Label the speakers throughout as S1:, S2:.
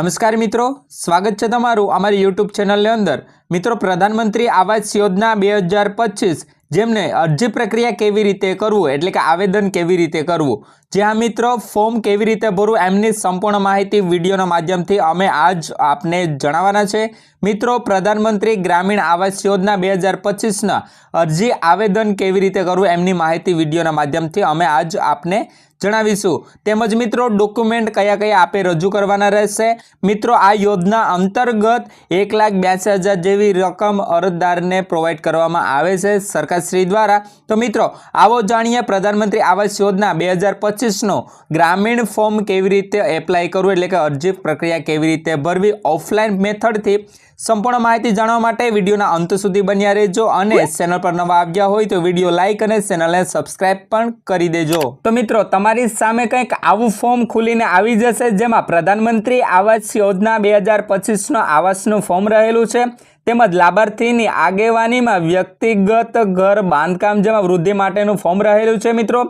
S1: નમસ્કાર મિત્રો, સ્વાગત છે તમારું અમારી યુટ્યુબ ચેનલની અંદર. મિત્રો, પ્રધાનમંત્રી આવાસ યોજના બે હજાર પચીસ, જેમને અરજી પ્રક્રિયા કેવી રીતે કરવું, એટલે કે આવેદન કેવી રીતે કરવું? જ્યાં મિત્રો, ફોર્મ કેવી રીતે ભરવું એમની સંપૂર્ણ માહિતી વિડીયોના માધ્યમથી અમે આજ આપને જણાવવાના છે. મિત્રો, પ્રધાનમંત્રી ગ્રામીણ આવાસ યોજના બે હજાર પચીસના અરજી આવેદન કેવી રીતે કરવું એમની માહિતી વિડીયોના માધ્યમથી અમે આજ આપને જણાવીશું. તેમજ મિત્રો, ડોક્યુમેન્ટ કયા કયા આપે રજૂ કરવાના રહેશે? મિત્રો, આ યોજના અંતર્ગત એક લાખ બ્યાસી હજાર જેવી રકમ અરજદારને પ્રોવાઈડ કરવામાં આવે છે સરકારશ્રી દ્વારા. તો મિત્રો, આવો જાણીએ પ્રધાનમંત્રી આવાસ યોજના બે હજાર પચીસનો ગ્રામીણ ફોર્મ કેવી રીતે એપ્લાય કરવું, એટલે કે અરજી પ્રક્રિયા કેવી રીતે ભરવી, ઓફલાઈન મેથડથી સંપૂર્ણ માહિતી જાણવા માટે વિડીયોના અંત સુધી બન્યા રહેજો અને ચેનલ પર નવા આવ્યા હોય તો વીડિયો લાઇક અને ચેનલને સબસ્ક્રાઇબ પણ કરી દેજો. તો મિત્રો, તમારી સામે કંઈક આવું ફોર્મ ખુલીને આવી જશે જેમાં પ્રધાનમંત્રી આવાસ યોજના બે હજાર પચીસનો આવાસનું ફોર્મ રહેલું છે. તેમજ લાભાર્થીની આગેવાનીમાં વ્યક્તિગત ઘર બાંધકામ જેમાં વૃદ્ધિ માટેનું ફોર્મ રહેલું છે મિત્રો.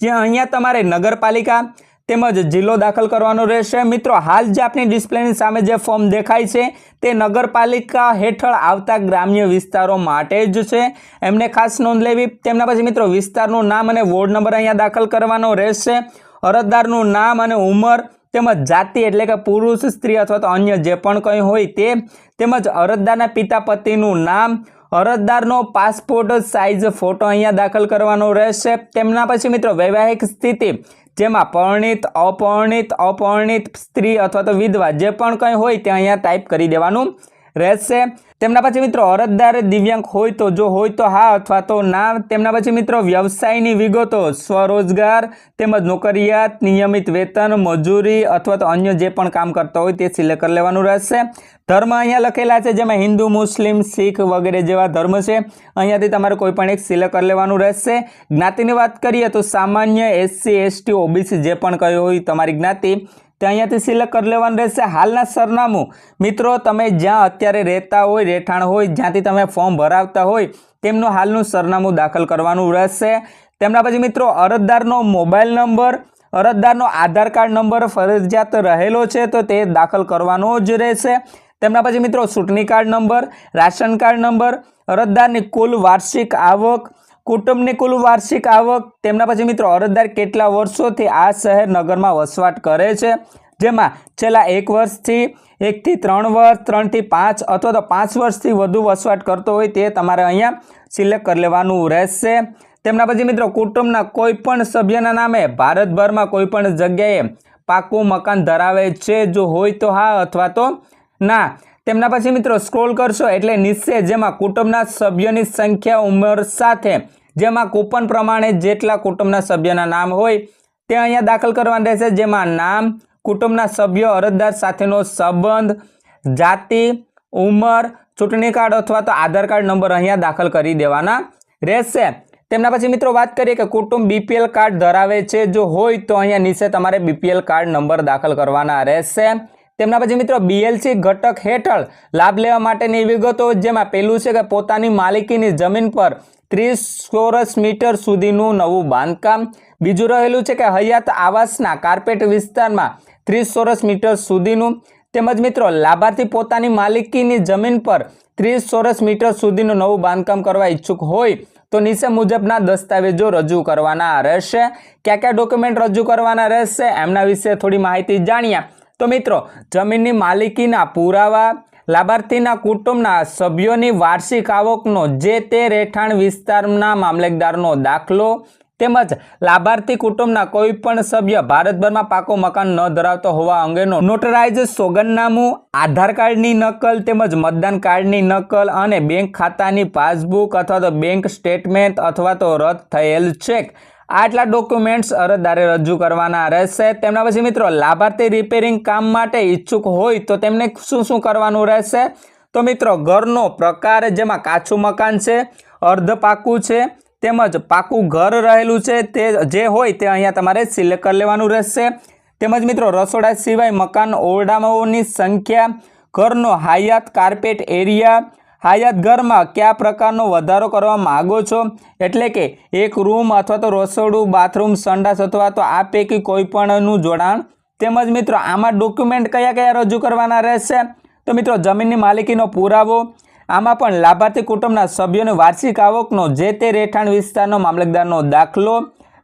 S1: જ્યાં અહીંયા તમારે નગરપાલિકા તેમજ જિલ્લો દાખલ કરવાનો રહેશે. મિત્રો, હાલ જે આપણી ડિસ્પ્લેની સામે જે ફોર્મ દેખાય છે, તે નગરપાલિકા હેઠળ આવતા ગ્રામ્ય વિસ્તારો માટે જ છે. એમને ખાસ નોંધ લેવી, તેમના પછી મિત્રો, વિસ્તારનું નામ અને વોર્ડ નંબર અહીંયા દાખલ કરવાનો રહેશે. અરજદારનું નામ અને ઉંમર તેમજ જાતિ એટલે કે પુરુષ, સ્ત્રી અથવા તો અન્ય જે પણ કંઈ હોય તે તેમજ અરજદારના પિતા પતિનું નામ અરજદારનો પાસપોર્ટ સાઇઝ ફોટો અહીંયા દાખલ કરવાનો રહેશે. તેમના પછી મિત્રો વૈવાહિક સ્થિતિ, જેમાં પરણિત, અપરણિત અપરણિત સ્ત્રી અથવા તો વિધવા જે પણ કંઈ હોય તે અહીંયા ટાઈપ કરી દેવાનું રહેશે. તેમના પછી મિત્રો અરજદાર દિવ્યાંગ હોય તો જો હોય તો હા અથવા તો ના. તેમના પછી મિત્રો વ્યવસાયની વિગતો, સ્વરોજગાર તેમજ નોકરિયાત, નિયમિત વેતન, મજૂરી અથવા તો અન્ય જે પણ કામ કરતા હોય તે સિલેક્ટ કરી લેવાનું રહેશે. ધર્મ અહીંયા લખેલા છે, જેમાં હિન્દુ, મુસ્લિમ, શીખ વગેરે જેવા ધર્મ છે. અહીંયાથી તમારે કોઈ પણ એક સિલેક્ટ કરી લેવાનું રહેશે. જ્ઞાતિની વાત કરીએ તો સામાન્ય એસસી, એસટી, ઓબીસી જે પણ કયો હોય તમારી જ્ઞાતિ. તે અહીંયાથી સિલેક્ટ કરી લેવાનું રહેશે. હાલના સરનામું. મિત્રો, તમે જ્યાં અત્યારે રહેતા હોય, રહેઠાણ હોય, જ્યાંથી તમે ફોર્મ ભરાવતા હોય, તેમનું હાલનું સરનામું દાખલ કરવાનું રહેશે. તેમના પછી મિત્રો, અરજદારનો મોબાઈલ નંબર, અરજદારનો આધાર કાર્ડ નંબર ફરજિયાત રહેલો છે, તો તે દાખલ કરવાનો જ રહેશે. તેમના પછી મિત્રો, ચૂંટણી card number, ration card number, અરજદારની કુલ વાર્ષિક આવક કુટુંબની કુલ વાર્ષિક આવક તેમના પછી મિત્રો અરજદાર કેટલા વર્ષોથી આ શહેર નગરમાં વસવાટ કરે છે? જેમાં છેલ્લા એક વર્ષથી એકથી ત્રણ વર્ષ, ત્રણથી પાંચ અથવા તો પાંચ વર્ષથી વધુ વસવાટ કરતો હોય તે તમારે અહીંયા સિલેક્ટ કરી લેવાનું રહેશે. તેમના પછી મિત્રો કુટુંબના કોઈપણ સભ્યના નામે ભારતભરમાં કોઈપણ જગ્યાએ પાકું મકાન ધરાવે છે, જો હોય તો હા અથવા તો ના. તેમના પછી મિત્રો સ્ક્રોલ કરશો એટલે નિશ્ચય જેમાં કુટુંબના સભ્યોની સંખ્યા ઉંમર સાથે જેમાં કૂપન પ્રમાણે જેટલા કુટુંબના સભ્યના નામ હોય, તે અહીંયા દાખલ કરવાના રહેશે. જેમાં નામ, કુટુંબના સભ્યો, અરજદાર સાથેનો સંબંધ, જાતિ, ઉંમર, ચૂંટણી કાર્ડ અથવા તો આધાર કાર્ડ નંબર અહીંયા દાખલ કરી દેવાના રહેશે. તેમના પછી મિત્રો વાત કરીએ કે કુટુંબ બીપીએલ કાર્ડ ધરાવે છે. જો હોય તો અહીંયા નીચે તમારે બીપીએલ કાર્ડ નંબર દાખલ કરવાના રહેશે. તેમના પછી મિત્રો બીએલસી ઘટક હેઠળ લાભ લેવા માટેની વિગતો, જેમાં પહેલું છે કે પોતાની માલિકીની જમીન પર ત્રીસ ચોરસ મીટર સુધીનું નવું બાંધકામ. બીજું રહેલું છે કે હયાત આવાસના કાર્પેટ વિસ્તારમાં ત્રીસ ચોરસ મીટર સુધીનું. તેમજ મિત્રો, લાભાર્થી પોતાની માલિકીની જમીન પર ત્રીસ ચોરસ મીટર સુધીનું નવું બાંધકામ કરવા ઈચ્છુક હોય તો નીચે મુજબના દસ્તાવેજો રજૂ કરવાના રહેશે. કયા કયા ડોક્યુમેન્ટ રજૂ કરવાના રહેશે, એમના વિશે થોડી માહિતી જાણ્યા તો મિત્રો, જમીનની માલિકીના પુરાવા લાભાર્થીના કુટુંબના સભ્યોની વાર્ષિક આવકનો જે તે રહેઠાણ વિસ્તારના મામલેદારનો દાખલો તેમજ લાભાર્થી કુટુંબના કોઈ પણ સભ્ય ભારતભરમાં પાકો મકાન ન ધરાવતો હોવા અંગેનો નોટરાઇઝ સોગંદનામું, આધાર કાર્ડની નકલ તેમજ મતદાન કાર્ડની નકલ અને બેંક ખાતાની પાસબુક અથવા તો બેંક સ્ટેટમેન્ટ અથવા તો રદ થયેલ ચેક આટલા ડોક્યુમેન્ટ્સ અરજદારે રજૂ કરવાના રહેશે. તેમના પછી મિત્રો, લાભાર્થી રિપેરિંગ કામ માટે ઈચ્છુક હોય તો તેમને શું શું કરવાનું રહેશે? તો મિત્રો, ઘરનો પ્રકાર જેમાં કાચું મકાન છે, અર્ધ પાકું છે, તેમજ પાકું ઘર રહેલું છે, તે જે હોય તે અહીંયા તમારે સિલેક્ટ કરી લેવાનું રહેશે. તેમજ મિત્રો, રસોડા સિવાય મકાન ઓરડાઓની સંખ્યા, ઘરનો હાયાત કાર્પેટ એરિયા હાયાત ઘરમાં કયા પ્રકારનો વધારો કરવા માગો છો? એટલે કે એક રૂમ અથવા તો રસોડું, બાથરૂમ, સંડાસ અથવા તો આ પૈકી કોઈ પણનું જોડાણ? તેમજ મિત્રો, આમાં ડોક્યુમેન્ટ કયા કયા રજૂ કરવાના રહેશે? તો મિત્રો, જમીનની માલિકીનો પુરાવો, આમાં પણ લાભાર્થી કુટુંબના સભ્યોની વાર્ષિક આવકનો જે તે રહેઠાણ વિસ્તારનો મામલતદારનો દાખલો,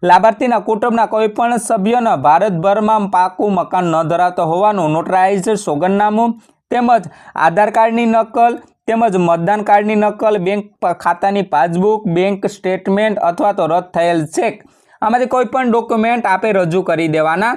S1: લાભાર્થીના કુટુંબના કોઈ પણ સભ્યોને ભારતભરમાં પાકું મકાન ન ધરાવતો હોવાનું નોટરાઇઝ સોગંદનામું તેમજ આધાર કાર્ડની નકલ, તેમજ મતદાન કાર્ડની નકલ, બેંક ખાતાની પાસબુક, બેંક સ્ટેટમેન્ટ અથવા તો રદ થયેલ ચેક આમાંથી કોઈ પણ ડોક્યુમેન્ટ આપે રજૂ કરી દેવાના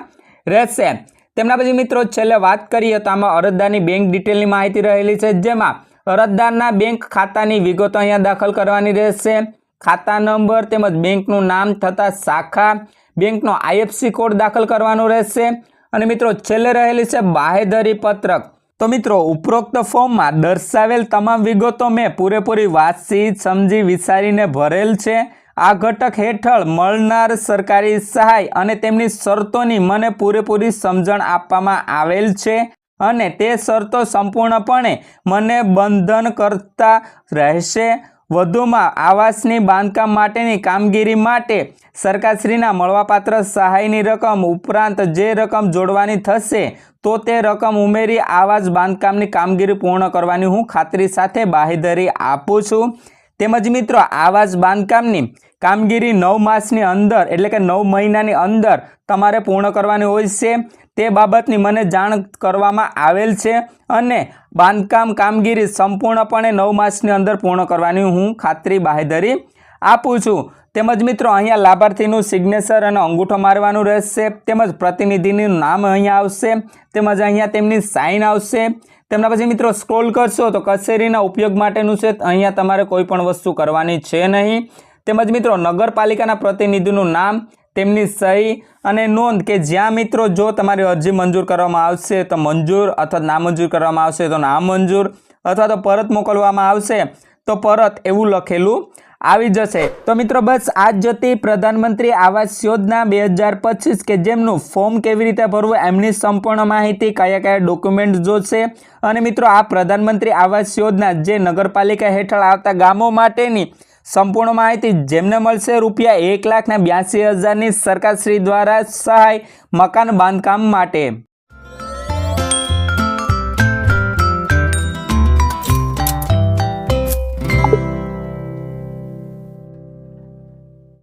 S1: રહેશે. તેમના પછી મિત્રો છેલ્લે વાત કરીએ તો આમાં અરજદારની બેંક ડિટેલની માહિતી રહેલી છે, જેમાં અરજદારના બેંક ખાતાની વિગતો અહીંયા દાખલ કરવાની રહેશે. ખાતા નંબર તેમજ બેંકનું નામ થતાં શાખા, બેંકનો આઈએફસી કોડ દાખલ કરવાનો રહેશે. અને મિત્રો છેલ્લે રહેલી છે બાહેધરી પત્રક. તો મિત્રો, ઉપરોક્ત ફોર્મમાં દર્શાવેલ તમામ વિગતો મેં પૂરેપૂરી વાતચીત સમજી વિચારીને ભરેલ છે. આ ઘટક હેઠળ મળનાર સરકારી સહાય અને તેમની શરતોની મને પૂરેપૂરી સમજણ આપવામાં આવેલ છે અને તે શરતો સંપૂર્ણપણે મને બંધન કરતા રહેશે. વધુમાં આવાસની બાંધકામ માટેની કામગીરી માટે સરકારશ્રીના મળવાપાત્ર સહાયની રકમ ઉપરાંત જે રકમ જોડવાની થશે, તો તે રકમ ઉમેરી આવાસ બાંધકામની કામગીરી પૂર્ણ કરવાની હું ખાતરી સાથે બાહેધરી આપું છું. તેમજ મિત્રો, આવાસ બાંધકામની કામગીરી નવ માસની અંદર, એટલે કે નવ મહિનાની અંદર તમારે પૂર્ણ કરવાની હોય છે. તે બાબતની મને જાણ કરવામાં આવેલ છે અને બાંધકામ કામગીરી સંપૂર્ણપણે નવ માસની અંદર પૂર્ણ કરવાની હું ખાતરી બાહેધરી આપું છું. તેમજ મિત્રો અહીંયા લાભાર્થીનું સિગ્નેચર અને અંગૂઠો મારવાનું રહેશે. તેમજ પ્રતિનિધિનું નામ અહીંયા આવશે. તેમજ અહીંયા તેમની સાઇન આવશે. તેમના પછી મિત્રો સ્ક્રોલ કરશો તો કચેરીના ઉપયોગ માટેનું છે. અહીંયા તમારે કોઈ પણ વસ્તુ કરવાની છે નહીં. તેમજ મિત્રો નગરપાલિકાના પ્રતિનિધિનું નામ, તેમની સહી અને નોંધ કે જ્યાં મિત્રો જો તમારી અરજી મંજૂર કરવામાં આવશે તો મંજૂર અથવા નામંજૂર કરવામાં આવશે તો નામંજૂર અથવા તો પરત મોકલવામાં આવશે. તો પરત એવું લખેલું આવી જશે. તો મિત્રો બસ, આજ જતી પ્રધાનમંત્રી આવાસ યોજના બે હજાર પચીસ કે જેમનું ફોર્મ કેવી રીતે ભરવું એમની સંપૂર્ણ માહિતી કયા કયા ડોક્યુમેન્ટ જોશે. અને મિત્રો, આ પ્રધાનમંત્રી આવાસ યોજના જે નગરપાલિકા હેઠળ આવતા ગામો માટેની સંપૂર્ણ માહિતી જેમને મળશે, રૂપિયા એક લાખના બ્યાસી હજારની સરકારશ્રી દ્વારા સહાય મકાન બાંધકામ માટે.